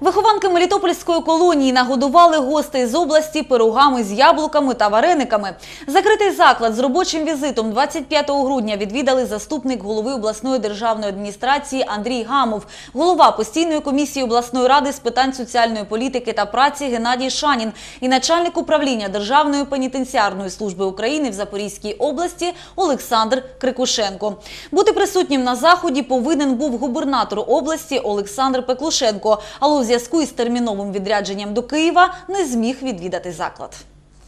Вихованки Мелітопольської колонії нагодували гостей з області пирогами з яблуками та варениками. Закритий заклад з робочим візитом 25 грудня відвідали заступник голови обласної державної адміністрації Андрій Гамов, голова постійної комісії обласної ради з питань соціальної політики та праці Геннадій Шанін і начальник управління Державної пенітенціарної служби України в Запорізькій області Олександр Крикушенко. Бути присутнім на заході повинен був губернатор області Олександр Пеклушенко, у зв'язку із терміновим відрядженням до Києва не зміг відвідати заклад.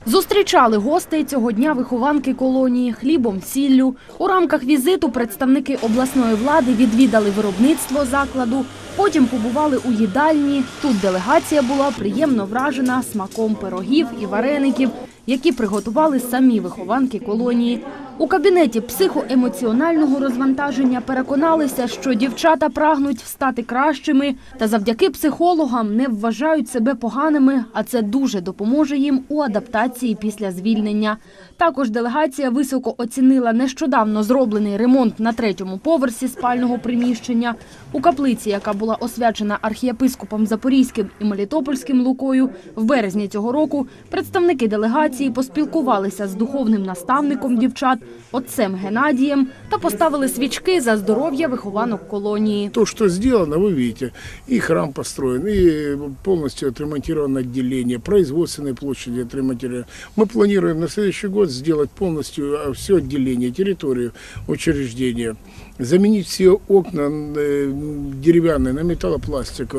Зустрічали гостей цього дня вихованки колонії хлібом, сіллю. У рамках візиту представники обласної влади відвідали виробництво закладу, потім побували у їдальні. Тут делегація була приємно вражена смаком пирогів і вареників, які приготували самі вихованки колонії. У кабінеті психоемоціонального розвантаження переконалися, що дівчата прагнуть стати кращими та завдяки психологам не вважають себе поганими, а це дуже допоможе їм у адаптації після звільнення. Також делегація високо оцінила нещодавно зроблений ремонт на третьому поверсі спального приміщення. У каплиці, яка була освячена архієпископом Запорізьким і Мелітопольським Лукою, в березні цього року представники делегації поспілкувалися з духовним наставником дівчат, отцем Геннадієм, та поставили свічки за здоров'я вихованок колонії. То, что сделано, вы видите, и храм построен, и полностью отремонтировано отделение, производственные площади отремонтированы. Мы планируем на следующий год сделать полностью а, все отделение, территорию учреждения, заменить все окна э, деревянные на металлопластик.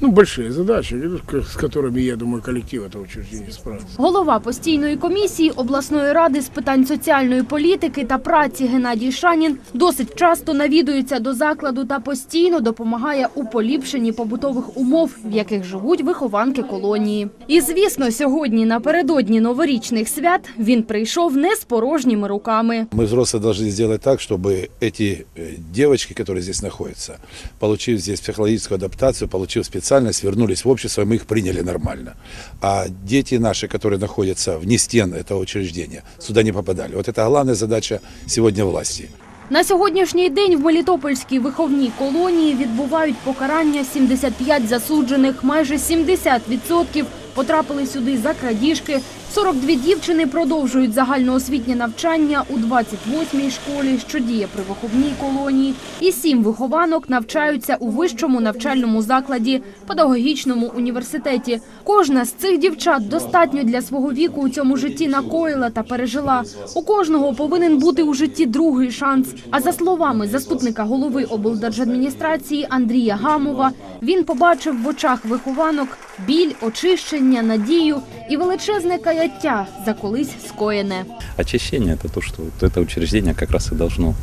Ну, большие задачи, с которыми, я думаю, коллектив этого учреждения справится. Голова постійної комісії обласної ради з питань соціальної політики та праці Геннадій Шанін досить часто навідується до закладу та постійно допомагає у поліпшенні побутових умов, в яких живуть вихованки колонії. І звісно, сьогодні напередодні новорічних свят він прийшов не з порожніми руками. Мы, взрослые, должны сделать так, чтобы эти э, девочки, которые здесь находятся, получив здесь психологическую адаптацию, получив специальность, вернулись в общество, и мы их приняли нормально. А дети наши, которые находятся вне стен этого учреждения, сюда не попадали. Вот это главная задача сегодня власти. На сьогоднішній день в Мелітопольській виховній колонії відбувають покарання 75 засуджених. Майже 70% потрапили сюди за крадіжки. 42 дівчини продовжують загальноосвітнє навчання у 28-й школі, що діє при виховній колонії. І сім вихованок навчаються у вищому навчальному закладі педагогічному університеті. Кожна з цих дівчат достатньо для свого віку у цьому житті накоїла та пережила. У кожного повинен бути у житті другий шанс. А за словами заступника голови облдержадміністрації Андрія Гамова, він побачив в очах вихованок біль, очищення, надію і величезне каяття за колись скоєне. Очищення – це то, що це учреждення якраз и должно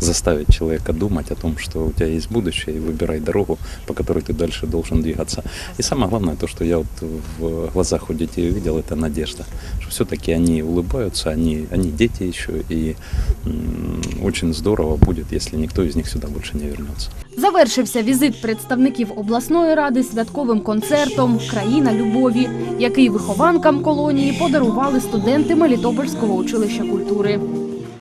заставить человека думать о том, что у тебя есть будущее, и выбирай дорогу, по которой ты дальше должен двигаться. И самое главное, то, что я вот в глазах у детей увидел, это надежда. Что все-таки они улыбаются, они, они дети еще, и м, очень здорово будет, если никто из них сюда больше не вернется. Завершився візит представників обласної ради святковим концертом Країна любові, який вихованкам колонії подарували студенти Мелітопольського училища культури.